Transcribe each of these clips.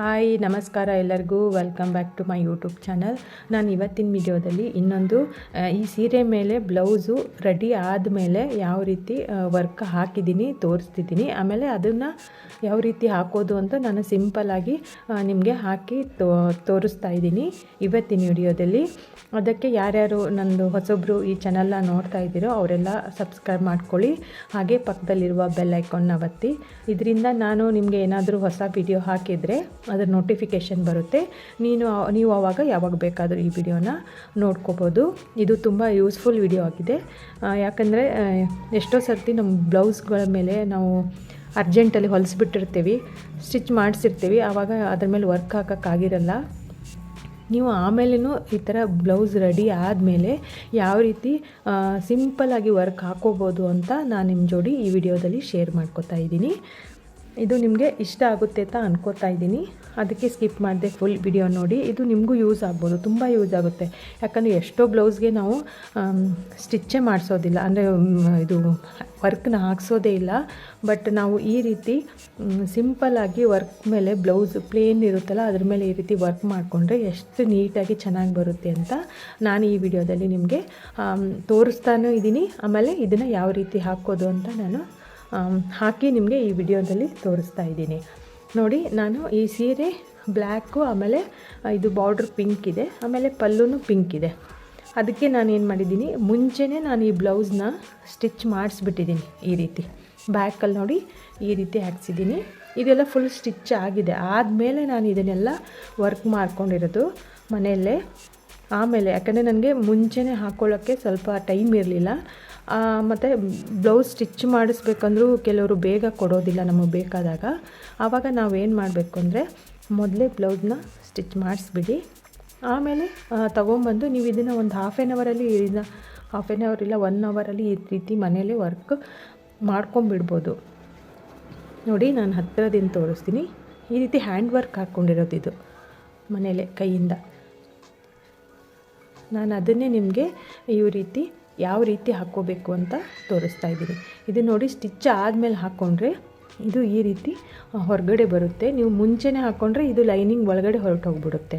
Hi, ನಮಸ್ಕಾರ ಎಲ್ಲರಿಗೂ. Welcome back to my YouTube channel ನಾನು ಇವತ್ತಿನ ವಿಡಿಯೋದಲ್ಲಿ ಇನ್ನೊಂದು ಈ ಸೀರೆ ಮೇಲೆ ಬ್ಲೌಸು ರೆಡಿ ಆದಮೇಲೆ ಯಾವ ರೀತಿ ವರ್ಕ್ ಹಾಕಿದ್ದೀನಿ, ತೋರಿಸ್ತಿದ್ದೀನಿ. ಆಮೇಲೆ ಅದನ್ನು ಯಾವ ರೀತಿ ಹಾಕೋದು ಅಂತ ನಾನು ಸಿಂಪಲ್ಲಾಗಿ ನಿಮಗೆ ಹಾಕಿ ತೋ, ತೋರಿಸ್ತಾ ಇದ್ದೀನಿ ಇವತ್ತಿನ ವಿಡಿಯೋದಲ್ಲಿ. ಅದಕ್ಕೆ ಯಾರ್ಯಾರು ನಂದು ಹೊಸೊಬ್ಬರು ಈ ಚಾನಲ್ನ ನೋಡ್ತಾ ಇದ್ದೀರೋ ಅವರೆಲ್ಲ ಸಬ್ಸ್ಕ್ರೈಬ್ ಮಾಡ್ಕೊಳ್ಳಿ. ಹಾಗೆ ಪಕ್ಕದಲ್ಲಿರುವ ಬೆಲ್ ಐಕಾನ್ನ ಒತ್ತಿ. ಇದರಿಂದ ನಾನು ನಿಮಗೆ ಏನಾದರೂ ಹೊಸ ವಿಡಿಯೋ ಹಾಕಿದರೆ ಅದರ ನೋಟಿಫಿಕೇಷನ್ ಬರುತ್ತೆ. ನೀನು ನೀವು ಆವಾಗ ಯಾವಾಗ ಬೇಕಾದರೂ ಈ ವಿಡಿಯೋನ ನೋಡ್ಕೋಬೋದು. ಇದು ತುಂಬ ಯೂಸ್ಫುಲ್ ವಿಡಿಯೋ ಆಗಿದೆ. ಯಾಕಂದರೆ ಎಷ್ಟೋ ಸರ್ತಿ ನಮ್ಮ ಬ್ಲೌಸ್ಗಳ ಮೇಲೆ ನಾವು ಅರ್ಜೆಂಟಲ್ಲಿ ಹೊಲಿಸ್ಬಿಟ್ಟಿರ್ತೀವಿ ಸ್ಟಿಚ್ ಮಾಡಿಸಿರ್ತೀವಿ, ಆವಾಗ ಅದ್ರ ಮೇಲೆ ವರ್ಕ್ ಹಾಕೋಕ್ಕಾಗಿರಲ್ಲ ನೀವು ಆಮೇಲೂ ಈ ಥರ ಬ್ಲೌಸ್ ರೆಡಿ ಆದಮೇಲೆ ಯಾವ ರೀತಿ ಸಿಂಪಲ್ಲಾಗಿ ವರ್ಕ್ ಹಾಕೋಬೋದು ಅಂತ ನಾನು ನಿಮ್ಮ ಜೋಡಿ ಈ ವಿಡಿಯೋದಲ್ಲಿ ಶೇರ್ ಮಾಡ್ಕೋತಾ ಇದ್ದೀನಿ. ಇದು ನಿಮಗೆ ಇಷ್ಟ ಆಗುತ್ತೆ ಅಂತ ಅನ್ಕೋತಾ ಇದ್ದೀನಿ. ಅದಕ್ಕೆ ಸ್ಕಿಪ್ ಮಾಡಿದೆ ಫುಲ್ ವಿಡಿಯೋ ನೋಡಿ. ಇದು ನಿಮಗೂ ಯೂಸ್ ಆಗ್ಬೋದು, ತುಂಬ ಯೂಸ್ ಆಗುತ್ತೆ. ಯಾಕಂದರೆ ಎಷ್ಟೋ ಬ್ಲೌಸ್ಗೆ ನಾವು ಸ್ಟಿಚ್ಚೇ ಮಾಡಿಸೋದಿಲ್ಲ. ಅಂದರೆ ಇದು ವರ್ಕ್ನ ಹಾಕ್ಸೋದೇ ಇಲ್ಲ. ಬಟ್ ನಾವು ಈ ರೀತಿ ಸಿಂಪಲ್ಲಾಗಿ ವರ್ಕ್ ಮೇಲೆ ಬ್ಲೌಸ್ ಪ್ಲೇನ್ ಇರುತ್ತಲ್ಲ, ಅದ್ರ ಮೇಲೆ ಈ ರೀತಿ ವರ್ಕ್ ಮಾಡಿಕೊಂಡ್ರೆ ಎಷ್ಟು ನೀಟಾಗಿ ಚೆನ್ನಾಗಿ ಬರುತ್ತೆ ಅಂತ ನಾನು ಈ ವಿಡಿಯೋದಲ್ಲಿ ನಿಮಗೆ ತೋರಿಸ್ತಾನೂ ಇದ್ದೀನಿ. ಆಮೇಲೆ ಇದನ್ನು ಯಾವ ರೀತಿ ಹಾಕೋದು ಅಂತ ನಾನು ಹಾಕಿ ನಿಮಗೆ ಈ ವಿಡಿಯೋದಲ್ಲಿ ತೋರಿಸ್ತಾ ಇದ್ದೀನಿ. ನೋಡಿ, ನಾನು ಈ ಸೀರೆ ಬ್ಲ್ಯಾಕು, ಆಮೇಲೆ ಇದು ಬಾರ್ಡ್ರ್ ಪಿಂಕ್ ಇದೆ, ಆಮೇಲೆ ಪಲ್ಲೂ ಪಿಂಕ್ ಇದೆ. ಅದಕ್ಕೆ ನಾನು ಏನು ಮಾಡಿದ್ದೀನಿ, ಮುಂಚೆನೇ ನಾನು ಈ ಬ್ಲೌಸ್ನ ಸ್ಟಿಚ್ ಮಾಡಿಸ್ಬಿಟ್ಟಿದ್ದೀನಿ ಈ ರೀತಿ. ಬ್ಯಾಕಲ್ಲಿ ನೋಡಿ ಈ ರೀತಿ ಹಾಕ್ಸಿದ್ದೀನಿ. ಇದೆಲ್ಲ ಫುಲ್ ಸ್ಟಿಚ್ ಆಗಿದೆ. ಆದಮೇಲೆ ನಾನು ಇದನ್ನೆಲ್ಲ ವರ್ಕ್ ಮಾಡ್ಕೊಂಡಿರೋದು ಮನೆಯಲ್ಲೇ. ಆಮೇಲೆ, ಯಾಕಂದರೆ ನನಗೆ ಮುಂಚೆನೇ ಹಾಕ್ಕೊಳ್ಳೋಕ್ಕೆ ಸ್ವಲ್ಪ ಟೈಮ್ ಇರಲಿಲ್ಲ. ಮತ್ತು ಬ್ಲೌಸ್ ಸ್ಟಿಚ್ ಮಾಡಿಸ್ಬೇಕಂದ್ರೂ ಕೆಲವರು ಬೇಗ ಕೊಡೋದಿಲ್ಲ ನಮಗೆ ಬೇಕಾದಾಗ. ಆವಾಗ ನಾವೇನು ಮಾಡಬೇಕು ಅಂದರೆ ಮೊದಲೇ ಬ್ಲೌಸ್ನ ಸ್ಟಿಚ್ ಮಾಡಿಸ್ಬಿಡಿ. ಆಮೇಲೆ ತೊಗೊಂಬಂದು ನೀವು ಇದನ್ನು ಒಂದು ಹಾಫ್ ಆ್ಯನ್ ಅವರಲ್ಲಿ ಇದನ್ನ ಹಾಫ್ ಆ್ಯನ್ ಅವರ್ ಇಲ್ಲ ಒನ್ ಅವರಲ್ಲಿ ಈ ರೀತಿ ಮನೇಲಿ ವರ್ಕ್ ಮಾಡ್ಕೊಂಬಿಡ್ಬೋದು ನೋಡಿ, ನಾನು ಹತ್ತಿರದಿಂದ ತೋರಿಸ್ತೀನಿ. ಈ ರೀತಿ ಹ್ಯಾಂಡ್ ವರ್ಕ್ ಹಾಕ್ಕೊಂಡಿರೋದು ಇದು ಮನೇಲೆ ಕೈಯಿಂದ. ನಾನು ಅದನ್ನೇ ನಿಮಗೆ ಈ ರೀತಿ ಯಾವ ರೀತಿ ಹಾಕ್ಕೋಬೇಕು ಅಂತ ತೋರಿಸ್ತಾ ಇದ್ದೀನಿ. ಇದು ನೋಡಿ ಸ್ಟಿಚ್ ಆದಮೇಲೆ ಹಾಕ್ಕೊಂಡ್ರೆ ಇದು ಈ ರೀತಿ ಹೊರಗಡೆ ಬರುತ್ತೆ. ನೀವು ಮುಂಚೆನೇ ಹಾಕ್ಕೊಂಡ್ರೆ ಇದು ಲೈನಿಂಗ್ ಒಳಗಡೆ ಹೊರಟೋಗ್ಬಿಡುತ್ತೆ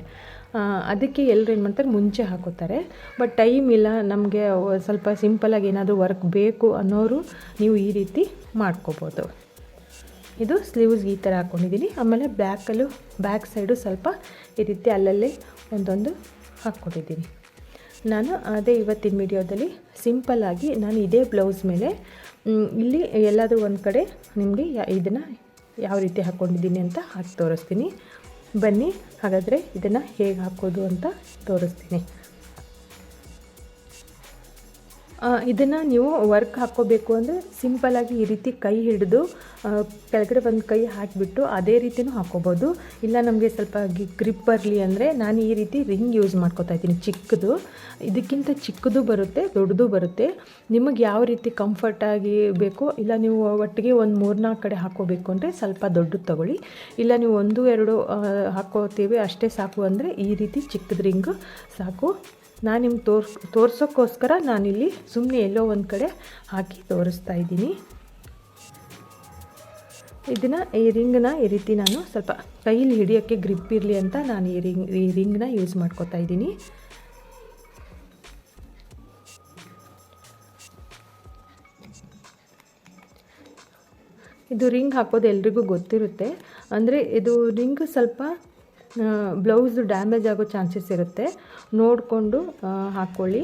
ಅದಕ್ಕೆ ಎಲ್ಲರೂ ಏನು ಮಾಡ್ತಾರೆ, ಮುಂಚೆ ಹಾಕೋತಾರೆ. ಬಟ್ ಟೈಮ್ ಇಲ್ಲ, ನಮಗೆ ಸ್ವಲ್ಪ ಸಿಂಪಲಾಗಿ ಏನಾದರೂ ವರ್ಕ್ ಬೇಕು ಅನ್ನೋರು ನೀವು ಈ ರೀತಿ ಮಾಡ್ಕೋಬೋದು. ಇದು ಸ್ಲೀವ್ಸ್ಗೆ ಈ ಥರ ಹಾಕ್ಕೊಂಡಿದ್ದೀನಿ ಆಮೇಲೆ ಬ್ಯಾಕಲ್ಲೂ ಬ್ಯಾಕ್ ಸೈಡು ಸ್ವಲ್ಪ ಈ ರೀತಿ ಅಲ್ಲಲ್ಲೇ ಒಂದೊಂದು ಹಾಕ್ಕೊಂಡಿದ್ದೀನಿ. ನಾನು ಅದೇ ಇವತ್ತಿನ ವಿಡಿಯೋದಲ್ಲಿ ಸಿಂಪಲ್ಲಾಗಿ ನಾನು ಇದೇ ಬ್ಲೌಸ್ ಮೇಲೆ ಇಲ್ಲಿ ಎಲ್ಲಾದರೂ ಒಂದು ಕಡೆ ನಿಮಗೆ ಇದನ್ನು ಯಾವ ರೀತಿ ಹಾಕ್ಕೊಂಡಿದ್ದೀನಿ ಅಂತ ಹಾಕಿ ತೋರಿಸ್ತೀನಿ. ಬನ್ನಿ, ಹಾಗಾದರೆ ಇದನ್ನು ಹೇಗೆ ಹಾಕೋದು ಅಂತ ತೋರಿಸ್ತೀನಿ. ಇದನ್ನು ನೀವು ವರ್ಕ್ ಹಾಕ್ಕೋಬೇಕು ಅಂದರೆ ಸಿಂಪಲಾಗಿ ಈ ರೀತಿ ಕೈ ಹಿಡಿದು ಕೆಳಗಡೆ ಒಂದು ಕೈ ಹಾಕಿಬಿಟ್ಟು ಅದೇ ರೀತಿಯೂ ಹಾಕ್ಕೋಬೋದು. ಇಲ್ಲ ನಮಗೆ ಸ್ವಲ್ಪ ಗ್ರಿಪ್ ಬರಲಿ ಅಂದರೆ ನಾನು ಈ ರೀತಿ ರಿಂಗ್ ಯೂಸ್ ಮಾಡ್ಕೋತಾ ಇದ್ದೀನಿ, ಚಿಕ್ಕದು. ಇದಕ್ಕಿಂತ ಚಿಕ್ಕದು ಬರುತ್ತೆ, ದೊಡ್ಡದು ಬರುತ್ತೆ. ನಿಮಗೆ ಯಾವ ರೀತಿ ಕಂಫರ್ಟಾಗಿ ಬೇಕೋ, ಇಲ್ಲ ನೀವು ಒಟ್ಟಿಗೆ ಒಂದು ಮೂರ್ನಾಲ್ಕು ಕಡೆ ಹಾಕ್ಕೋಬೇಕು ಅಂದರೆ ಸ್ವಲ್ಪ ದೊಡ್ಡದು ತಗೊಳ್ಳಿ. ಇಲ್ಲ ನೀವು ಒಂದು, ಎರಡು ಹಾಕ್ಕೋತೀವಿ, ಅಷ್ಟೇ ಸಾಕು ಅಂದರೆ ಈ ರೀತಿ ಚಿಕ್ಕದು ರಿಂಗು ಸಾಕು. ನಾನು ನಿಮ್ಗೆ ತೋರ್ಸ್ ತೋರ್ಸೋಕ್ಕೋಸ್ಕರ ನಾನಿಲ್ಲಿ ಸುಮ್ಮನೆ ಎಲ್ಲೋ ಒಂದು ಕಡೆ ಹಾಕಿ ತೋರಿಸ್ತಾ ಇದ್ದೀನಿ. ಇದನ್ನು ಈ ರಿಂಗ್ನ ಈ ರೀತಿ ನಾನು ಸ್ವಲ್ಪ ಕೈಲಿ ಹಿಡಿಯೋಕ್ಕೆ ಗ್ರಿಪ್ ಇರಲಿ ಅಂತ ನಾನು ಈ ರಿಂಗ್, ಈ ರಿಂಗ್ನ ಯೂಸ್ ಮಾಡ್ಕೋತಾ ಇದ್ದೀನಿ. ಇದು ರಿಂಗ್ ಹಾಕೋದು ಎಲ್ರಿಗೂ ಗೊತ್ತಿರುತ್ತೆ. ಅಂದರೆ ಇದು ರಿಂಗ್ ಸ್ವಲ್ಪ ಬ್ಲೌಸ್ ಡ್ಯಾಮೇಜ್ ಆಗೋ ಚಾನ್ಸಸ್ ಇರುತ್ತೆ. ನೋಡಿಕೊಂಡು ಹಾಕ್ಕೊಳ್ಳಿ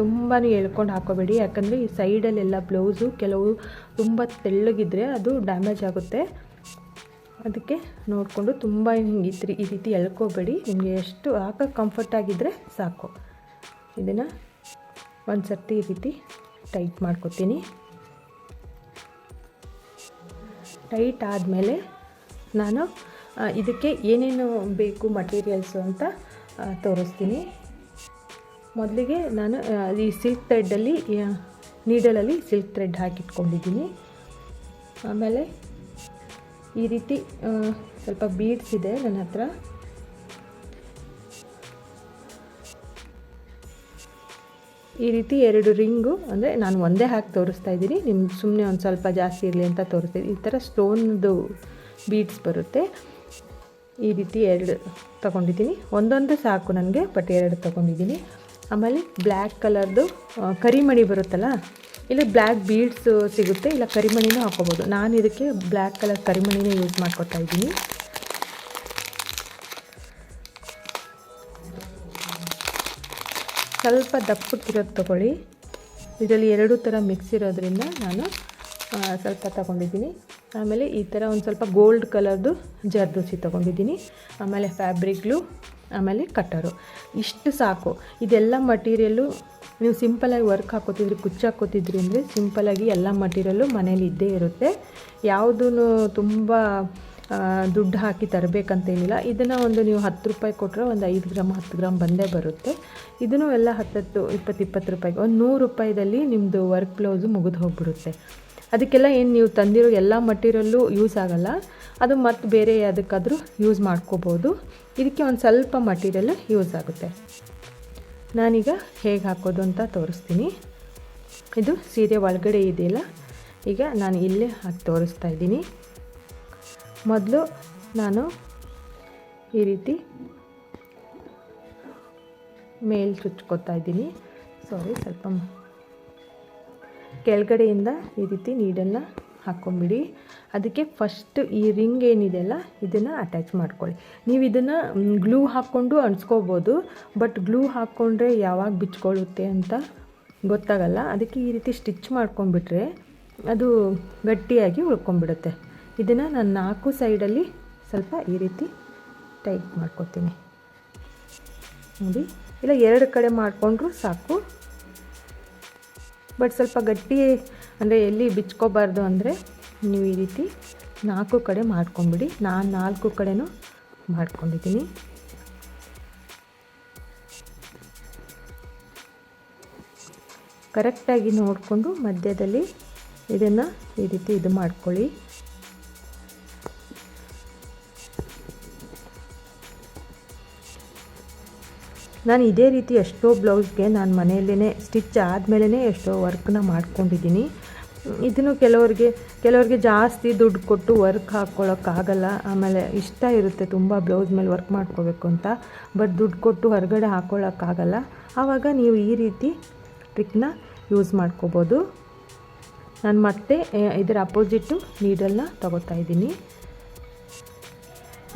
ತುಂಬಾ ಎಳ್ಕೊಂಡು ಹಾಕೋಬೇಡಿ. ಯಾಕಂದರೆ ಈ ಸೈಡಲ್ಲೆಲ್ಲ ಬ್ಲೌಸು ಕೆಲವು ತುಂಬ ತೆಳ್ಳಗಿದ್ರೆ ಅದು ಡ್ಯಾಮೇಜ್ ಆಗುತ್ತೆ. ಅದಕ್ಕೆ ನೋಡಿಕೊಂಡು ತುಂಬ ಹಿಂಗೆ ಈ ಈ ರೀತಿ ಎಳ್ಕೋಬೇಡಿ. ನಿಮಗೆ ಎಷ್ಟು ಹಾಕೋಕ್ಕೆ ಕಂಫರ್ಟ್ ಆಗಿದ್ದರೆ ಸಾಕು. ಇದನ್ನು ಒಂದು ಸರ್ತಿ ಈ ರೀತಿ ಟೈಟ್ ಮಾಡ್ಕೊತೀನಿ. ಟೈಟ್ ಆದಮೇಲೆ ನಾನು ಇದಕ್ಕೆ ಏನೇನು ಬೇಕು ಮಟೀರಿಯಲ್ಸು ಅಂತ ತೋರಿಸ್ತೀನಿ. ಮೊದಲಿಗೆ ನಾನು ಈ ಸಿಲ್ಕ್ ಥ್ರೆಡ್ಡಲ್ಲಿ ನೀಡಲಲ್ಲಿ ಸಿಲ್ಕ್ ಥ್ರೆಡ್ ಹಾಕಿಟ್ಕೊಂಡಿದ್ದೀನಿ. ಆಮೇಲೆ ಈ ರೀತಿ ಸ್ವಲ್ಪ ಬೀಡ್ಸ್ ಇದೆ ನನ್ನ ಹತ್ರ. ಈ ರೀತಿ ಎರಡು ರಿಂಗು, ಅಂದರೆ ನಾನು ಒಂದೇ ಹಾಕಿ ತೋರಿಸ್ತಾ ಇದ್ದೀನಿ. ನಿಮ್ಗೆ ಸುಮ್ಮನೆ ಒಂದು ಸ್ವಲ್ಪ ಜಾಸ್ತಿ ಇರಲಿ ಅಂತ ತೋರಿಸ್ತೀನಿ ಈ ಥರ ಸ್ಟೋನ್ದು ಬೀಡ್ಸ್ ಬರುತ್ತೆ. ಈ ರೀತಿ ಎರಡು ತೊಗೊಂಡಿದ್ದೀನಿ. ಒಂದೊಂದು ಸಾಕು ನನಗೆ ಬಟ್ ಎರಡು ತೊಗೊಂಡಿದ್ದೀನಿ. ಆಮೇಲೆ ಬ್ಲ್ಯಾಕ್ ಕಲರ್ದು ಕರಿಮಣಿ ಬರುತ್ತಲ್ಲ, ಇಲ್ಲ ಬ್ಲ್ಯಾಕ್ ಬೀಡ್ಸ್ ಸಿಗುತ್ತೆ, ಇಲ್ಲ ಕರಿಮಣಿನೂ ಹಾಕೋಬೋದು ನಾನು ಇದಕ್ಕೆ ಬ್ಲ್ಯಾಕ್ ಕಲರ್ ಕರಿಮಣಿನೇ ಯೂಸ್ ಮಾಡ್ಕೊತಾ ಇದ್ದೀನಿ. ಸ್ವಲ್ಪ ದಪ್ಪಕ್ಕಿರೋದು ತೊಗೊಳ್ಳಿ. ಇದರಲ್ಲಿ ಎರಡು ಥರ ಮಿಕ್ಸ್ ಇರೋದ್ರಿಂದ ನಾನು ಸ್ವಲ್ಪ ತಗೊಂಡಿದ್ದೀನಿ. ಆಮೇಲೆ ಈ ಥರ ಒಂದು ಸ್ವಲ್ಪ ಗೋಲ್ಡ್ ಕಲರ್ದು ಜರ್ದೋಸಿ ತೊಗೊಂಡಿದ್ದೀನಿ. ಆಮೇಲೆ ಫ್ಯಾಬ್ರಿಕ್ಲು, ಆಮೇಲೆ ಕಟ್ಟರು. ಇಷ್ಟು ಸಾಕು. ಇದೆಲ್ಲ ಮಟೀರಿಯಲ್ಲು ನೀವು ಸಿಂಪಲಾಗಿ ವರ್ಕ್ ಹಾಕೋತಿದ್ರಿ, ಕುಚ್ಚು ಹಾಕೋತಿದ್ರಿ ಅಂದರೆ ಸಿಂಪಲಾಗಿ ಎಲ್ಲ ಮಟೀರಿಯಲ್ಲು ಮನೇಲಿ ಇದ್ದೇ ಇರುತ್ತೆ. ಯಾವುದೂ ತುಂಬ ದುಡ್ಡು ಹಾಕಿ ತರಬೇಕಂತೇನಿಲ್ಲ. ಇದನ್ನು ಒಂದು ನೀವು ಹತ್ತು ರೂಪಾಯಿ ಕೊಟ್ಟರೆ ಒಂದು ಐದು ಗ್ರಾಮ್, ಹತ್ತು ಗ್ರಾಮ್ ಬಂದೇ ಬರುತ್ತೆ. ಇದನ್ನು ಎಲ್ಲ ಹತ್ತತ್ತು, ಇಪ್ಪತ್ತು ಇಪ್ಪತ್ತು ರೂಪಾಯಿಗೆ, ಒಂದು ನೂರು ರೂಪಾಯಿದಲ್ಲಿ ನಿಮ್ಮದು ವರ್ಕ್ ಬ್ಲೌಸು ಮುಗಿದು ಹೋಗ್ಬಿಡುತ್ತೆ. ಅದಕ್ಕೆಲ್ಲ ಏನು ನೀವು ತಂದಿರೋ ಎಲ್ಲ ಮಟೀರಿಯಲ್ಲು ಯೂಸ್ ಆಗಲ್ಲ. ಅದು ಮತ್ತು ಬೇರೆ ಯಾವುದಕ್ಕಾದರೂ ಯೂಸ್ ಮಾಡ್ಕೋಬೋದು. ಇದಕ್ಕೆ ಒಂದು ಸ್ವಲ್ಪ ಮಟೀರಿಯಲ್ ಯೂಸ್ ಆಗುತ್ತೆ. ನಾನೀಗ ಹೇಗೆ ಹಾಕೋದು ಅಂತ ತೋರಿಸ್ತೀನಿ. ಇದು ಸೀರೆ ಒಳಗಡೆ ಇದೆಯಲ್ಲ, ಈಗ ನಾನು ಇಲ್ಲೇ ಹಾಕಿ ತೋರಿಸ್ತಾ ಇದ್ದೀನಿ. ಮೊದಲು ನಾನು ಈ ರೀತಿ ಮೇಲ್ ಚುಚ್ಕೋತಾ ಇದ್ದೀನಿ. ಸಾರಿ ಸ್ವಲ್ಪ ಕೆಳಗಡೆಯಿಂದ ಈ ರೀತಿ ನೀಡನ್ನು ಹಾಕ್ಕೊಂಬಿಡಿ ಅದಕ್ಕೆ ಫಸ್ಟ್ ಈ ರಿಂಗ್ ಏನಿದೆಯಲ್ಲ, ಇದನ್ನು ಅಟ್ಯಾಚ್ ಮಾಡ್ಕೊಳ್ಳಿ. ನೀವು ಇದನ್ನು ಗ್ಲೂ ಹಾಕ್ಕೊಂಡು ಅಣಿಸ್ಕೋಬೋದು ಬಟ್ ಗ್ಲೂ ಹಾಕ್ಕೊಂಡ್ರೆ ಯಾವಾಗ ಬಿಚ್ಕೊಳ್ಳುತ್ತೆ ಅಂತ ಗೊತ್ತಾಗಲ್ಲ. ಅದಕ್ಕೆ ಈ ರೀತಿ ಸ್ಟಿಚ್ ಮಾಡ್ಕೊಂಡ್ಬಿಟ್ರೆ ಅದು ಗಟ್ಟಿಯಾಗಿ ಉಳ್ಕೊಂಡ್ಬಿಡುತ್ತೆ. ಇದನ್ನು ನಾನು ನಾಲ್ಕು ಸೈಡಲ್ಲಿ ಸ್ವಲ್ಪ ಈ ರೀತಿ ಟೈಟ್ ಮಾಡ್ಕೊತೀನಿ. ನೋಡಿ, ಇಲ್ಲ ಎರಡು ಕಡೆ ಮಾಡಿಕೊಂಡ್ರೂ ಸಾಕು. ಬಟ್ ಸ್ವಲ್ಪ ಗಟ್ಟಿ, ಅಂದರೆ ಎಲ್ಲಿ ಬಿಚ್ಕೋಬಾರ್ದು ಅಂದರೆ ನೀವು ಈ ರೀತಿ ನಾಲ್ಕು ಕಡೆ ಮಾಡ್ಕೊಂಬಿಡಿ. ನಾನು ನಾಲ್ಕು ಕಡೆನೂ ಮಾಡ್ಕೊಂಡಿದ್ದೀನಿ. ಕರೆಕ್ಟಾಗಿ ನೋಡಿಕೊಂಡು ಮಧ್ಯದಲ್ಲಿ ಇದನ್ನು ಈ ರೀತಿ ಇದು ಮಾಡ್ಕೊಳ್ಳಿ. ನಾನು ಇದೇ ರೀತಿ ಎಷ್ಟೋ ಬ್ಲೌಸ್ಗೆ ನಾನು ಮನೆಯಲ್ಲೇ ಸ್ಟಿಚ್ ಆದಮೇಲೆ ಎಷ್ಟೋ ವರ್ಕ್ನ ಮಾಡ್ಕೊಂಡಿದ್ದೀನಿ. ಇದನ್ನು ಕೆಲವರಿಗೆ ಕೆಲವರಿಗೆ ಜಾಸ್ತಿ ದುಡ್ಡು ಕೊಟ್ಟು ವರ್ಕ್ ಹಾಕ್ಕೊಳ್ಳೋಕ್ಕಾಗಲ್ಲ ಆಮೇಲೆ ಇಷ್ಟ ಇರುತ್ತೆ ತುಂಬ ಬ್ಲೌಸ್ ಮೇಲೆ ವರ್ಕ್ ಮಾಡ್ಕೋಬೇಕು ಅಂತ. ಬಟ್ ದುಡ್ಡು ಕೊಟ್ಟು ಹೊರಗಡೆ ಹಾಕ್ಕೊಳ್ಳೋಕ್ಕಾಗಲ್ಲ ಆವಾಗ ನೀವು ಈ ರೀತಿ ಟ್ರಿಕ್ನ ಯೂಸ್ ಮಾಡ್ಕೋಬೋದು. ನಾನು ಮತ್ತೆ ಇದರ ಅಪೋಸಿಟ್ಟು ನೀಡಲ್ನ ತಗೋತಾ ಇದ್ದೀನಿ.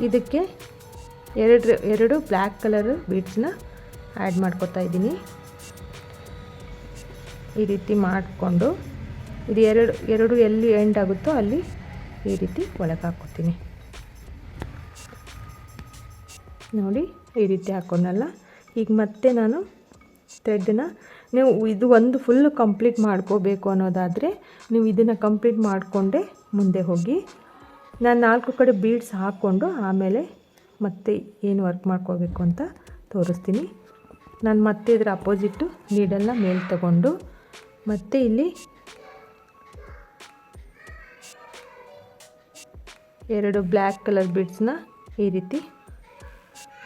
ಇದಕ್ಕೆ ಎರಡು ಎರಡು ಬ್ಲ್ಯಾಕ್ ಕಲರ್ ಬೀಡ್ಸ್ನ ಆ್ಯಡ್ ಮಾಡ್ಕೊತಾ ಇದ್ದೀನಿ. ಈ ರೀತಿ ಮಾಡಿಕೊಂಡು ಇದು ಎರಡು ಎರಡು ಎಲ್ಲಿ ಎಂಡ್ ಆಗುತ್ತೋ ಅಲ್ಲಿ ಈ ರೀತಿ ಒಳಗೆ ಹಾಕ್ಕೊತೀನಿ. ನೋಡಿ, ಈ ರೀತಿ ಹಾಕ್ಕೊಂಡಲ್ಲ ಈಗ ಮತ್ತೆ ನಾನು ಥ್ರೆಡ್ನ ನೀವು ಇದು ಒಂದು ಫುಲ್ ಕಂಪ್ಲೀಟ್ ಮಾಡ್ಕೋಬೇಕು ಅನ್ನೋದಾದರೆ ನೀವು ಇದನ್ನು ಕಂಪ್ಲೀಟ್ ಮಾಡಿಕೊಂಡೇ ಮುಂದೆ ಹೋಗಿ. ನಾನು ನಾಲ್ಕು ಕಡೆ ಬೀಡ್ಸ್ ಹಾಕ್ಕೊಂಡು ಆಮೇಲೆ ಮತ್ತೆ ಏನು ವರ್ಕ್ ಮಾಡ್ಕೋಬೇಕು ಅಂತ ತೋರಿಸ್ತೀನಿ. ನಾನು ಮತ್ತೆ ಇದರ ಅಪೋಸಿಟ್ಟು ನೀಡಲ್ನ ಮೇಲೆ ತಗೊಂಡು ಮತ್ತೆ ಇಲ್ಲಿ ಎರಡು ಬ್ಲ್ಯಾಕ್ ಕಲರ್ ಬೀಡ್ಸ್ನ ಈ ರೀತಿ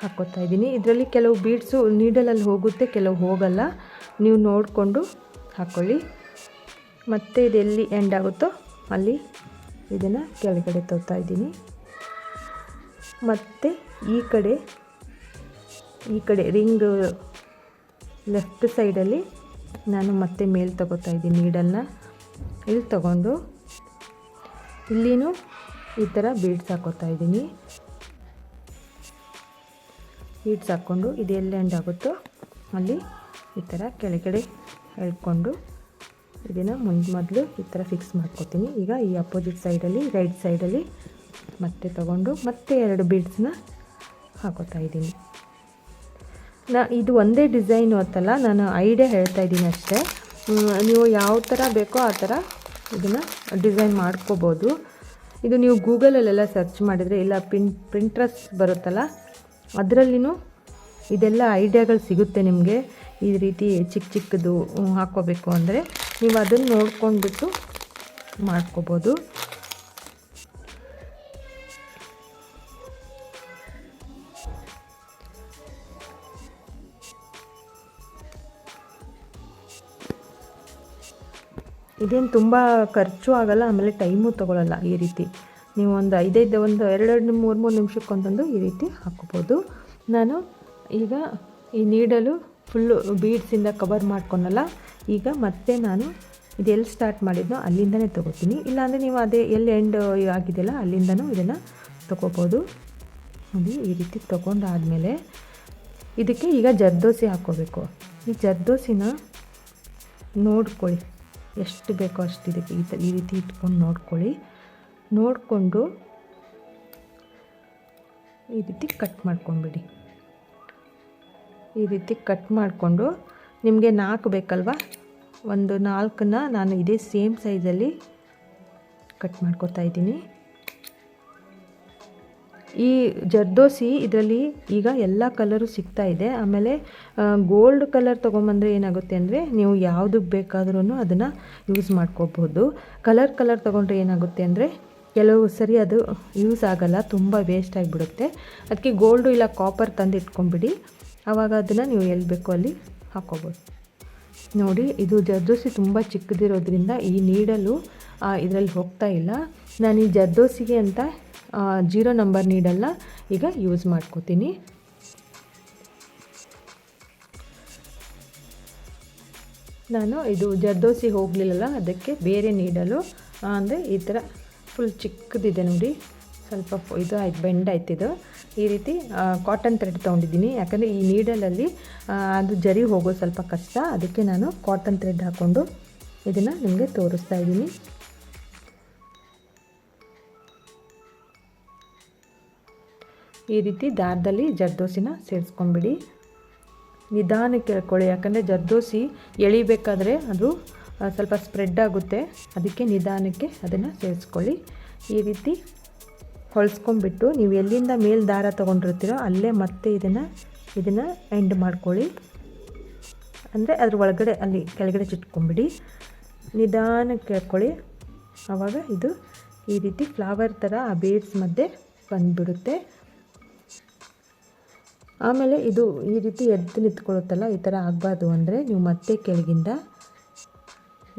ಹಾಕೋತಾ ಇದ್ದೀನಿ. ಇದರಲ್ಲಿ ಕೆಲವು ಬೀಡ್ಸು ನೀಡಲಲ್ಲಿ ಹೋಗುತ್ತೆ, ಕೆಲವು ಹೋಗಲ್ಲ. ನೀವು ನೋಡಿಕೊಂಡು ಹಾಕ್ಕೊಳ್ಳಿ ಮತ್ತು ಇದೆಲ್ಲಿ ಎಂಡ್ ಆಗುತ್ತೋ ಅಲ್ಲಿ ಇದನ್ನು ಕೆಳಗಡೆ ತೋತಾ ಇದ್ದೀನಿ. ಮತ್ತು ಈ ಕಡೆ ಈ ಕಡೆ ರಿಂಗ್ ಲೆಫ್ಟ್ ಸೈಡಲ್ಲಿ ನಾನು ಮತ್ತೆ ಮೇಲೆ ತಗೋತಾ ಇದ್ದೀನಿ ನೀಡಲ್ನ ಇಲ್ಲಿ ತಗೊಂಡು ಇಲ್ಲಿನೂ ಈ ಥರ ಬೀಡ್ಸ್ ಹಾಕೋತಾ ಇದ್ದೀನಿ. ಬೀಡ್ಸ್ ಹಾಕ್ಕೊಂಡು ಇದು ಎಲ್ಲಿ ಎಂಡ್ ಆಗುತ್ತೋ ಅಲ್ಲಿ ಈ ಥರ ಕೆಳಗಡೆ ಎಳ್ಕೊಂಡು ಇದನ್ನು ಮುಂದೆ ಮೊದಲು ಈ ಥರ ಫಿಕ್ಸ್ ಮಾಡ್ಕೊತೀನಿ. ಈಗ ಈ ಅಪೋಸಿಟ್ ಸೈಡಲ್ಲಿ ರೈಟ್ ಸೈಡಲ್ಲಿ ಮತ್ತೆ ತಗೊಂಡು ಮತ್ತೆ ಎರಡು ಬೀಡ್ಸ್ನ ಹಾಕೋತಾ ಇದ್ದೀನಿ. ನಾ ಇದು ಒಂದೇ ಡಿಸೈನು ಅಂತಲ್ಲ, ನಾನು ಐಡಿಯಾ ಹೇಳ್ತಾ ಇದ್ದೀನಿ ಅಷ್ಟೇ. ನೀವು ಯಾವ ಥರ ಬೇಕೋ ಆ ಥರ ಇದನ್ನು ಡಿಸೈನ್ ಮಾಡ್ಕೋಬೋದು. ಇದು ನೀವು ಗೂಗಲಲ್ಲೆಲ್ಲ ಸರ್ಚ್ ಮಾಡಿದರೆ, ಇಲ್ಲ ಪಿನ್ ಪ್ರಿಂಟ್ರಸ್ ಬರುತ್ತಲ್ಲ, ಅದರಲ್ಲಿನೂ ಇದೆಲ್ಲ ಐಡಿಯಾಗಳು ಸಿಗುತ್ತೆ ನಿಮಗೆ. ಈ ರೀತಿ ಚಿಕ್ಕ ಚಿಕ್ಕದು ಹಾಕ್ಕೋಬೇಕು ಅಂದರೆ, ನೀವು ಅದನ್ನು ನೋಡ್ಕೊಂಡ್ಬಿಟ್ಟು ಮಾಡ್ಕೋಬೋದು. ಇದೇನು ತುಂಬ ಖರ್ಚು ಆಗಲ್ಲ, ಆಮೇಲೆ ಟೈಮು ತೊಗೊಳಲ್ಲ ಈ ರೀತಿ. ನೀವು ಒಂದು ಐದೈದು, ಒಂದು ಎರಡೆರಡು, ಮೂರು ಮೂರು ನಿಮಿಷಕ್ಕೊಂದೊಂದು ಈ ರೀತಿ ಹಾಕ್ಕೋಬೋದು ನಾನು ಈಗ ಈ ನೀಡಲು ಫುಲ್ಲು ಬೀಡ್ಸಿಂದ ಕವರ್ ಮಾಡ್ಕೊಳಲ್ಲ ಈಗ ಮತ್ತೆ ನಾನು ಇದು ಸ್ಟಾರ್ಟ್ ಮಾಡಿದ್ನೋ ಅಲ್ಲಿಂದನೇ ತೊಗೋತೀನಿ. ಇಲ್ಲಾಂದರೆ ನೀವು ಅದೇ ಎಲ್ಲಿ ಎಂಡ್ ಆಗಿದೆಯಲ್ಲ ಅಲ್ಲಿಂದನೂ ಇದನ್ನು ತೊಗೋಬೋದು. ನೋಡಿ, ಈ ರೀತಿ ತೊಗೊಂಡಾದಮೇಲೆ ಇದಕ್ಕೆ ಈಗ ಜರ್ದೋಸಿ ಹಾಕ್ಕೋಬೇಕು. ಈ ಜರ್ದೋಸಿನ ನೋಡ್ಕೊಳ್ಳಿ. ಎಷ್ಟು ಬೇಕೋ ಅಷ್ಟು ಇದಕ್ಕೆ ಈ ಈ ರೀತಿ ಇಟ್ಕೊಂಡು ನೋಡ್ಕೊಳ್ಳಿ. ನೋಡಿಕೊಂಡು ಈ ರೀತಿ ಕಟ್ ಮಾಡ್ಕೊಂಡ್ಬಿಡಿ. ಈ ರೀತಿ ಕಟ್ ಮಾಡಿಕೊಂಡು ನಿಮಗೆ ನಾಲ್ಕು ಬೇಕಲ್ವ? ಒಂದು ನಾಲ್ಕನ್ನ ನಾನು ಇದೇ ಸೇಮ್ ಸೈಜಲ್ಲಿ ಕಟ್ ಮಾಡ್ಕೊತಾ ಇದ್ದೀನಿ. ಈ ಜರ್ದೋಸಿ ಇದರಲ್ಲಿ ಈಗ ಎಲ್ಲ ಕಲರು ಸಿಗ್ತಾ ಇದೆ. ಆಮೇಲೆ ಗೋಲ್ಡ್ ಕಲರ್ ತೊಗೊಂಬಂದರೆ ಏನಾಗುತ್ತೆ ಅಂದರೆ ನೀವು ಯಾವುದಕ್ಕೆ ಬೇಕಾದ್ರೂ ಅದನ್ನು ಯೂಸ್ ಮಾಡ್ಕೋಬಹುದು. ಕಲರ್ ಕಲರ್ ತೊಗೊಂಡ್ರೆ ಏನಾಗುತ್ತೆ ಅಂದರೆ ಕೆಲವು ಸರಿ ಅದು ಯೂಸ್ ಆಗಲ್ಲ, ತುಂಬ ವೇಸ್ಟ್ ಆಗಿಬಿಡುತ್ತೆ. ಅದಕ್ಕೆ ಗೋಲ್ಡು ಇಲ್ಲ ಕಾಪರ್ ತಂದು ಇಟ್ಕೊಂಬಿಡಿ ಆವಾಗ ಅದನ್ನು ನೀವು ಎಲ್ಲಿ ಬೇಕೋ ಅಲ್ಲಿ ಹಾಕ್ಕೋಬೋದು ನೋಡಿ, ಇದು ಜರ್ದೋಸಿ ತುಂಬ ಚಿಕ್ಕದಿರೋದ್ರಿಂದ ಈ ನೀಡಲು ಇದರಲ್ಲಿ ಹೋಗ್ತಾ ಇಲ್ಲ. ನಾನು ಈ ಜರ್ದೋಸಿಗೆ ಅಂತ ಜೀರೋ ನಂಬರ್ ನೀಡಲ್ಲ. ಈಗ ಯೂಸ್ ಮಾಡ್ಕೋತೀನಿ. ನಾನು ಇದು ಜರ್ದೋಸಿ ಹೋಗಲಿಲ್ಲಲ್ಲ, ಅದಕ್ಕೆ ಬೇರೆ ನೀಡಲು. ಅಂದರೆ ಈ ಥರ ಫುಲ್ ಚಿಕ್ಕದಿದೆ ನೋಡಿ. ಸ್ವಲ್ಪ ಇದು ಆಯ್ತು, ಬೆಂಡ್ ಆಯ್ತು ಇದು. ಈ ರೀತಿ ಕಾಟನ್ ಥ್ರೆಡ್ ತೊಗೊಂಡಿದ್ದೀನಿ. ಯಾಕಂದರೆ ಈ ನೀಡಲಲ್ಲಿ ಅದು ಜರಿ ಹೋಗೋ ಸ್ವಲ್ಪ ಕಷ್ಟ. ಅದಕ್ಕೆ ನಾನು ಕಾಟನ್ ಥ್ರೆಡ್ ಹಾಕ್ಕೊಂಡು ಇದನ್ನು ನಿಮಗೆ ತೋರಿಸ್ತಾ ಇದ್ದೀನಿ. ಈ ರೀತಿ ದಾರದಲ್ಲಿ ಜರ್ದೋಸಿನ ಸೇರಿಸ್ಕೊಂಬಿಡಿ ನಿಧಾನಕ್ಕೆ ಕೇಳ್ಕೊಳ್ಳಿ ಯಾಕಂದರೆ ಜರ್ದೋಸಿ ಎಳಿಬೇಕಾದ್ರೆ ಅದು ಸ್ವಲ್ಪ ಸ್ಪ್ರೆಡ್ ಆಗುತ್ತೆ. ಅದಕ್ಕೆ ನಿಧಾನಕ್ಕೆ ಅದನ್ನು ಸೇರಿಸ್ಕೊಳ್ಳಿ. ಈ ರೀತಿ ಹೊಳ್ಸ್ಕೊಂಡ್ಬಿಟ್ಟು ನೀವು ಎಲ್ಲಿಂದ ಮೇಲೆ ದಾರ ತೊಗೊಂಡಿರ್ತೀರೋ ಅಲ್ಲೇ ಮತ್ತೆ ಇದನ್ನು ಇದನ್ನು ಎಂಡ್ ಮಾಡ್ಕೊಳ್ಳಿ. ಅಂದರೆ ಅದ್ರ ಒಳಗಡೆ ಅಲ್ಲಿ ಕೆಳಗಡೆ ಚಿಟ್ಕೊಂಬಿಡಿ ನಿಧಾನಕ್ಕೆ ಕೇಳ್ಕೊಳ್ಳಿ ಆವಾಗ ಇದು ಈ ರೀತಿ ಫ್ಲವರ್ ಥರ ಆ ಬೇಡ್ಸ್ ಮಧ್ಯೆ ಬಂದುಬಿಡುತ್ತೆ. ಆಮೇಲೆ ಇದು ಈ ರೀತಿ ಎದ್ದು ನಿಂತ್ಕೊಳ್ಳುತ್ತಲ್ಲ, ಈ ಥರ ಆಗಬಾರ್ದು ಅಂದರೆ ನೀವು ಮತ್ತೆ ಕೆಳಗಿಂದ,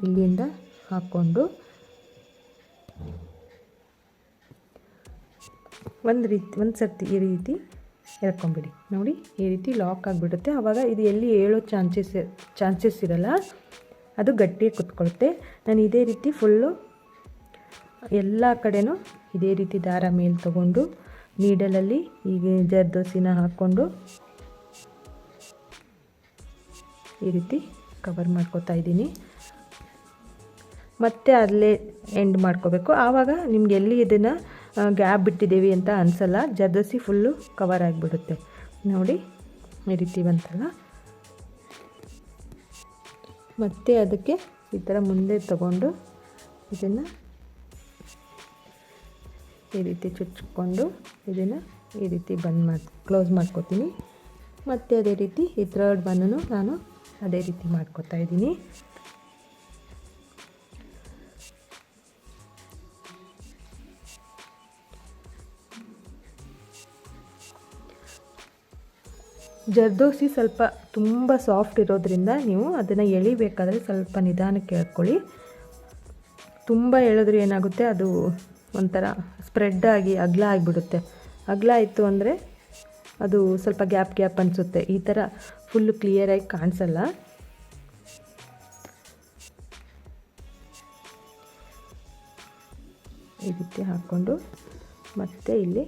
ಇಲ್ಲಿಂದ ಹಾಕ್ಕೊಂಡು ಒಂದು ರೀತಿ, ಒಂದು ಸರ್ತಿ ಈ ರೀತಿ ಎಳ್ಕೊಂಬಿಡಿ ನೋಡಿ, ಈ ರೀತಿ ಲಾಕ್ ಆಗಿಬಿಡುತ್ತೆ. ಆವಾಗ ಇದು ಎಲ್ಲಿ ಹೇಳೋ ಚಾನ್ಸಸ್ ಚಾನ್ಸಸ್ ಇರಲ್ಲ. ಅದು ಗಟ್ಟಿಯಾಗಿ ಕುತ್ಕೊಳ್ಳುತ್ತೆ. ನಾನು ಇದೇ ರೀತಿ ಫುಲ್ಲು ಎಲ್ಲ ಕಡೆನೂ ಇದೇ ರೀತಿ ದಾರ ಮೇಲೆ ತಗೊಂಡು ನೀಡಲಲ್ಲಿ ಈಗ ಜರ್ದೋಸಿನ ಹಾಕ್ಕೊಂಡು ಈ ರೀತಿ ಕವರ್ ಮಾಡ್ಕೋತಾ ಇದ್ದೀನಿ. ಮತ್ತೆ ಅಲ್ಲೇ ಎಂಡ್ ಮಾಡ್ಕೋಬೇಕು. ಆವಾಗ ನಿಮ್ಗೆ ಎಲ್ಲಿ ಇದನ್ನು ಗ್ಯಾಪ್ ಬಿಟ್ಟಿದ್ದೀವಿ ಅಂತ ಅನಿಸಲ್ಲ. ಜರ್ದೋಸಿ ಫುಲ್ಲು ಕವರ್ ಆಗಿಬಿಡುತ್ತೆ. ನೋಡಿ, ಈ ರೀತಿ ಬಂತಲ್ಲ. ಮತ್ತೆ ಅದಕ್ಕೆ ಈ ಥರ ಮುಂದೆ ತಗೊಂಡು ಇದನ್ನು ಈ ರೀತಿ ಚುಚ್ಕೊಂಡು ಇದನ್ನು ಈ ರೀತಿ ಬಂದ್ ಮಾಡಿ ಕ್ಲೋಸ್ ಮಾಡ್ಕೋತೀನಿ. ಮತ್ತು ಅದೇ ರೀತಿ ಈ ಥರ್ಡ್ ಬನ್ನೂ ನಾನು ಅದೇ ರೀತಿ ಮಾಡ್ಕೋತಾ ಇದ್ದೀನಿ. ಜರ್ದೋಸಿ ಸ್ವಲ್ಪ ತುಂಬ ಸಾಫ್ಟ್ ಇರೋದ್ರಿಂದ ನೀವು ಅದನ್ನು ಎಳಿಬೇಕಾದ್ರೆ ಸ್ವಲ್ಪ ನಿಧಾನಕ್ಕೆ ಹಾಕ್ಕೊಳ್ಳಿ ತುಂಬ ಎಳೆದ್ರೆ ಏನಾಗುತ್ತೆ ಅದು ಒಂಥರ ಸ್ಪ್ರೆಡ್ ಆಗಿ ಅಗ್ಲ ಆಗಿಬಿಡುತ್ತೆ. ಅಗ್ಲ ಆಯಿತು ಅಂದರೆ ಅದು ಸ್ವಲ್ಪ ಗ್ಯಾಪ್ ಗ್ಯಾಪ್ ಅನಿಸುತ್ತೆ. ಈ ಥರ ಫುಲ್ಲು ಕ್ಲಿಯರಾಗಿ ಕಾಣಿಸಲ್ಲ. ಈ ರೀತಿ ಹಾಕ್ಕೊಂಡು ಮತ್ತೆ ಇಲ್ಲಿ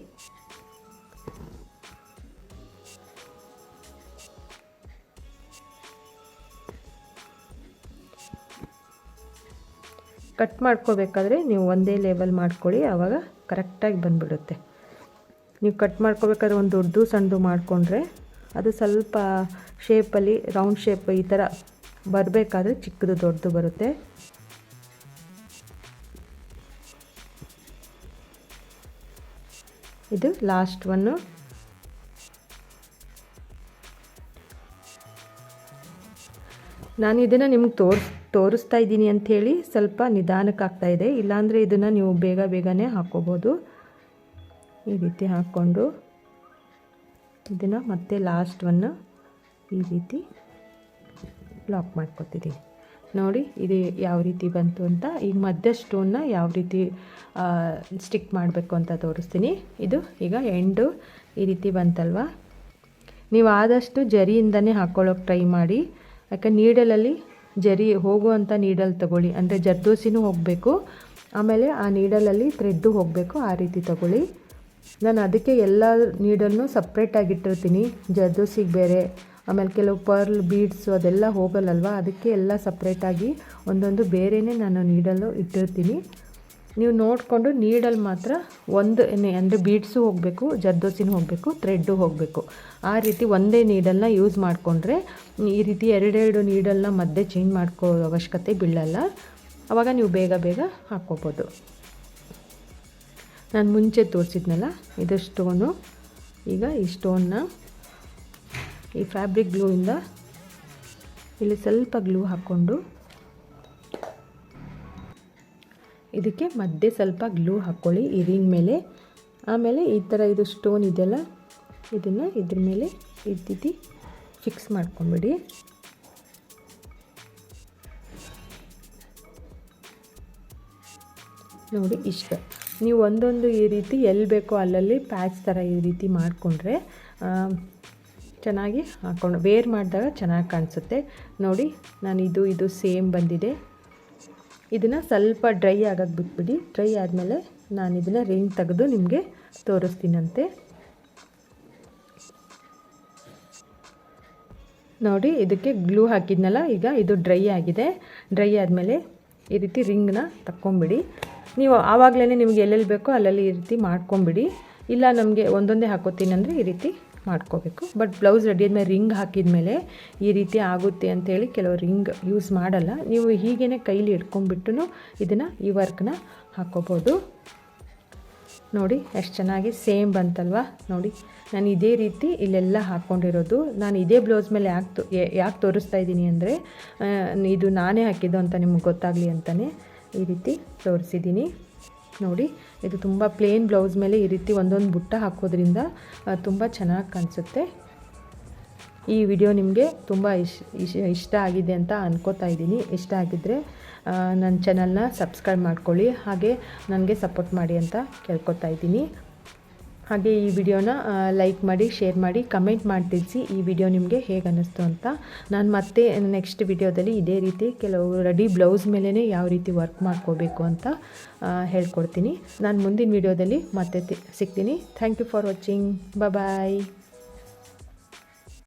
ಕಟ್ ಮಾಡ್ಕೋಬೇಕಾದ್ರೆ ನೀವು ಒಂದೇ ಲೇಬಲ್ ಮಾಡ್ಕೊಳ್ಳಿ. ಆವಾಗ ಕರೆಕ್ಟಾಗಿ ಬಂದುಬಿಡುತ್ತೆ. ನೀವು ಕಟ್ ಮಾಡ್ಕೋಬೇಕಾದ್ರೆ ಒಂದು ದೊಡ್ಡದು, ಸಣ್ಣದು ಮಾಡಿಕೊಂಡ್ರೆ ಅದು ಸ್ವಲ್ಪ ಶೇಪಲ್ಲಿ ರೌಂಡ್ ಶೇಪ್ ಈ ಥರ ಬರಬೇಕಾದ್ರೆ ಚಿಕ್ಕದು, ದೊಡ್ಡದು ಬರುತ್ತೆ. ಇದು ಲಾಸ್ಟ್ ಒನ್ನು ನಾನು ಇದನ್ನು ನಿಮ್ಗೆ ತೋರಿಸ್, ತೋರಿಸ್ತಾ ಇದ್ದೀನಿ ಅಂಥೇಳಿ ಸ್ವಲ್ಪ ನಿಧಾನಕ್ಕೆ ಇದೆ. ಇಲ್ಲಾಂದರೆ ಇದನ್ನು ನೀವು ಬೇಗ ಬೇಗನೆ ಹಾಕ್ಕೋಬೋದು ಈ ರೀತಿ ಹಾಕ್ಕೊಂಡು ಇದನ್ನು ಮತ್ತೆ ಲಾಸ್ಟನ್ನು ಈ ರೀತಿ ಲಾಕ್ ಮಾಡ್ಕೊತಿದ್ದೀನಿ. ನೋಡಿ ಇದು ಯಾವ ರೀತಿ ಬಂತು ಅಂತ, ಈಗ ಮಧ್ಯ ಸ್ಟೋನ್ನ ಯಾವ ರೀತಿ ಸ್ಟಿಕ್ ಮಾಡಬೇಕು ಅಂತ ತೋರಿಸ್ತೀನಿ. ಇದು ಈಗ ಎಂಡು ಈ ರೀತಿ ಬಂತಲ್ವಾ? ನೀವು ಆದಷ್ಟು ಜರಿಯಿಂದನೇ ಹಾಕ್ಕೊಳ್ಳೋಕೆ ಟ್ರೈ ಮಾಡಿ. ಯಾಕೆ ನೀಡಲಲ್ಲಿ ಜರಿ ಹೋಗುವಂಥ ನೀಡಲ್ ತಗೊಳ್ಳಿ. ಅಂದರೆ ಜರ್ದೋಸಿನೂ ಹೋಗಬೇಕು, ಆಮೇಲೆ ಆ ನೀಡಲಲ್ಲಿ ಥ್ರೆಡ್ಡು ಹೋಗಬೇಕು, ಆ ರೀತಿ ತಗೊಳ್ಳಿ. ನಾನು ಅದಕ್ಕೆ ಎಲ್ಲ ನೀಡಲ್ನೂ ಸಪ್ರೇಟಾಗಿಟ್ಟಿರ್ತೀನಿ ಜರ್ದೋಸಿಗೆ ಬೇರೆ, ಆಮೇಲೆ ಕೆಲವು ಪರ್ಲ್ ಬೀಡ್ಸು ಅದೆಲ್ಲ ಹೋಗಲ್ಲಲ್ವ? ಅದಕ್ಕೆ ಎಲ್ಲ ಸಪ್ರೇಟಾಗಿ ಒಂದೊಂದು ಬೇರೆಯೇ ನಾನು ನೀಡಲು ಇಟ್ಟಿರ್ತೀನಿ. ನೀವು ನೋಡಿಕೊಂಡು ನೀಡಲ್ಲಿ ಮಾತ್ರ ಒಂದು ಅಂದರೆ ಬೀಡ್ಸು ಹೋಗಬೇಕು, ಜರ್ದೋಸಿನೂ ಹೋಗಬೇಕು ಥ್ರೆಡ್ಡು ಹೋಗಬೇಕು. ಆ ರೀತಿ ಒಂದೇ ನೀಡಲ್ನ ಯೂಸ್ ಮಾಡಿಕೊಂಡ್ರೆ ಈ ರೀತಿ ಎರಡೆರಡು ನೀಡಲ್ನ ಮಧ್ಯೆ ಚೇಂಜ್ ಮಾಡ್ಕೋ ಅವಶ್ಯಕತೆ ಬೀಳಲ್ಲ. ಆವಾಗ ನೀವು ಬೇಗ ಬೇಗ ಹಾಕ್ಕೋಬೋದು. ನಾನು ಮುಂಚೆ ತೋರಿಸಿದ್ನಲ್ಲ ಇದು ಸ್ಟೋನು ಈಗ ಈ ಸ್ಟೋನ್ನ ಈ ಫ್ಯಾಬ್ರಿಕ್ ಗ್ಲೂಯಿಂದ ಇಲ್ಲಿ ಸ್ವಲ್ಪ ಗ್ಲೂ ಹಾಕ್ಕೊಂಡು ಇದಕ್ಕೆ ಮಧ್ಯೆ ಸ್ವಲ್ಪ ಗ್ಲೂ ಹಾಕ್ಕೊಳ್ಳಿ. ಈ ರಿಂಗ್ ಮೇಲೆ, ಆಮೇಲೆ ಈ ಥರ ಇದು ಸ್ಟೋನ್ ಇದೆಯಲ್ಲ, ಇದನ್ನು ಇದ್ರ ಮೇಲೆ ಇದ್ದಿದ್ದು ಫಿಕ್ಸ್ ಮಾಡ್ಕೊಂಬಿಡಿ. ನೋಡಿ, ಇಷ್ಟ. ನೀವು ಒಂದೊಂದು ಈ ರೀತಿ ಎಲ್ಲಿ ಬೇಕೋ ಅಲ್ಲಲ್ಲಿ ಪ್ಯಾಚ್ ಥರ ಈ ರೀತಿ ಮಾಡಿಕೊಂಡ್ರೆ ಚೆನ್ನಾಗಿ ಹಾಕ್ಕೊಂಡು ವೇರ್ ಮಾಡಿದಾಗ ಚೆನ್ನಾಗಿ ಕಾಣಿಸುತ್ತೆ. ನೋಡಿ ನಾನು ಇದು ಇದು ಸೇಮ್ ಬಂದಿದೆ. ಇದನ್ನು ಸ್ವಲ್ಪ ಡ್ರೈ ಆಗೋಕ್ಕೆ ಬಿಟ್ಬಿಡಿ. ಡ್ರೈ ಆದಮೇಲೆ ನಾನು ಇದನ್ನು ರಿಂಗ್ ತೆಗೆದು ನಿಮಗೆ ತೋರಿಸ್ತೀನಂತೆ. ನೋಡಿ, ಇದಕ್ಕೆ ಗ್ಲೂ ಹಾಕಿದ್ನಲ್ಲ, ಈಗ ಇದು ಡ್ರೈ ಆಗಿದೆ. ಡ್ರೈ ಆದಮೇಲೆ ಈ ರೀತಿ ರಿಂಗ್ನ ತಕ್ಕೊಂಬಿಡಿ. ನೀವು ಆವಾಗಲೇ ನಿಮಗೆ ಎಲ್ಲೆಲ್ಲಿ ಬೇಕೋ ಅಲ್ಲಲ್ಲಿ ಈ ರೀತಿ ಮಾಡ್ಕೊಂಬಿಡಿ. ಇಲ್ಲ ನಮಗೆ ಒಂದೊಂದೇ ಹಾಕೋತೀನಿ ಅಂದರೆ ಈ ರೀತಿ ಮಾಡ್ಕೋಬೇಕು. ಬಟ್ ಬ್ಲೌಸ್ ರೆಡಿ ಆದಮೇಲೆ ರಿಂಗ್ ಹಾಕಿದ ಮೇಲೆ ಈ ರೀತಿ ಆಗುತ್ತೆ ಅಂತೇಳಿ ಕೆಲವು ರಿಂಗ್ ಯೂಸ್ ಮಾಡಲ್ಲ. ನೀವು ಹೀಗೇ ಕೈಲಿ ಇಟ್ಕೊಂಡ್ಬಿಟ್ಟು ಇದನ್ನು ಈ ವರ್ಕ್ನ ಹಾಕ್ಕೋಬೋದು ನೋಡಿ, ಎಷ್ಟು ಚೆನ್ನಾಗಿ ಸೇಮ್ ಬಂತಲ್ವಾ? ನೋಡಿ, ನಾನು ಇದೇ ರೀತಿ ಇಲ್ಲೆಲ್ಲ ಹಾಕ್ಕೊಂಡಿರೋದು ನಾನು ಇದೇ ಬ್ಲೌಸ್ ಮೇಲೆ ಯಾಕೆ ಯಾಕೆ ತೋರಿಸ್ತಾ ಇದ್ದೀನಿ ಅಂದರೆ ಇದು ನಾನೇ ಹಾಕಿದ್ದು ಅಂತ ನಿಮ್ಗೆ ಗೊತ್ತಾಗಲಿ ಅಂತಲೇ ಈ ರೀತಿ ತೋರಿಸಿದ್ದೀನಿ. ನೋಡಿ ಇದು ತುಂಬ ಪ್ಲೇನ್ ಬ್ಲೌಸ್ ಮೇಲೆ ಈ ರೀತಿ ಒಂದೊಂದು ಬುಟ್ಟ ಹಾಕೋದ್ರಿಂದ ತುಂಬ ಚೆನ್ನಾಗಿ ಕಾಣಿಸುತ್ತೆ. ಈ ವಿಡಿಯೋ ನಿಮಗೆ ತುಂಬ ಇಷ್ಟ ಇಷ್ಟ ಆಗಿದೆ ಅಂತ ಅನ್ಕೋತಾ ಇದ್ದೀನಿ. ಇಷ್ಟ ಆಗಿದ್ದರೆ ನನ್ನ ಚಾನಲ್ನ ಸಬ್ಸ್ಕ್ರೈಬ್ ಮಾಡ್ಕೊಳ್ಳಿ. ಹಾಗೆ ನನಗೆ ಸಪೋರ್ಟ್ ಮಾಡಿ ಅಂತ ಕೇಳ್ಕೊತಾ ಇದ್ದೀನಿ. ಹಾಗೆ ಈ ವಿಡಿಯೋನ ಲೈಕ್ ಮಾಡಿ ಶೇರ್ ಮಾಡಿ ಕಮೆಂಟ್ ಮಾಡಿ ತಿಳಿಸಿ ಈ ವಿಡಿಯೋ ನಿಮಗೆ ಹೇಗೆ ಅನ್ನಿಸ್ತು ಅಂತ. ನಾನು ಮತ್ತೆ ನೆಕ್ಸ್ಟ್ ವಿಡಿಯೋದಲ್ಲಿ ಇದೇ ರೀತಿ ಕೆಲವು ರೆಡಿ ಬ್ಲೌಸ್ ಮೇಲೇ ಯಾವ ರೀತಿ ವರ್ಕ್ ಮಾಡ್ಕೋಬೇಕು ಅಂತ ಹೇಳ್ಕೊಡ್ತೀನಿ. ನಾನು ಮುಂದಿನ ವಿಡಿಯೋದಲ್ಲಿ ಮತ್ತೆ ಸಿಗ್ತೀನಿ. Thank you for watching bye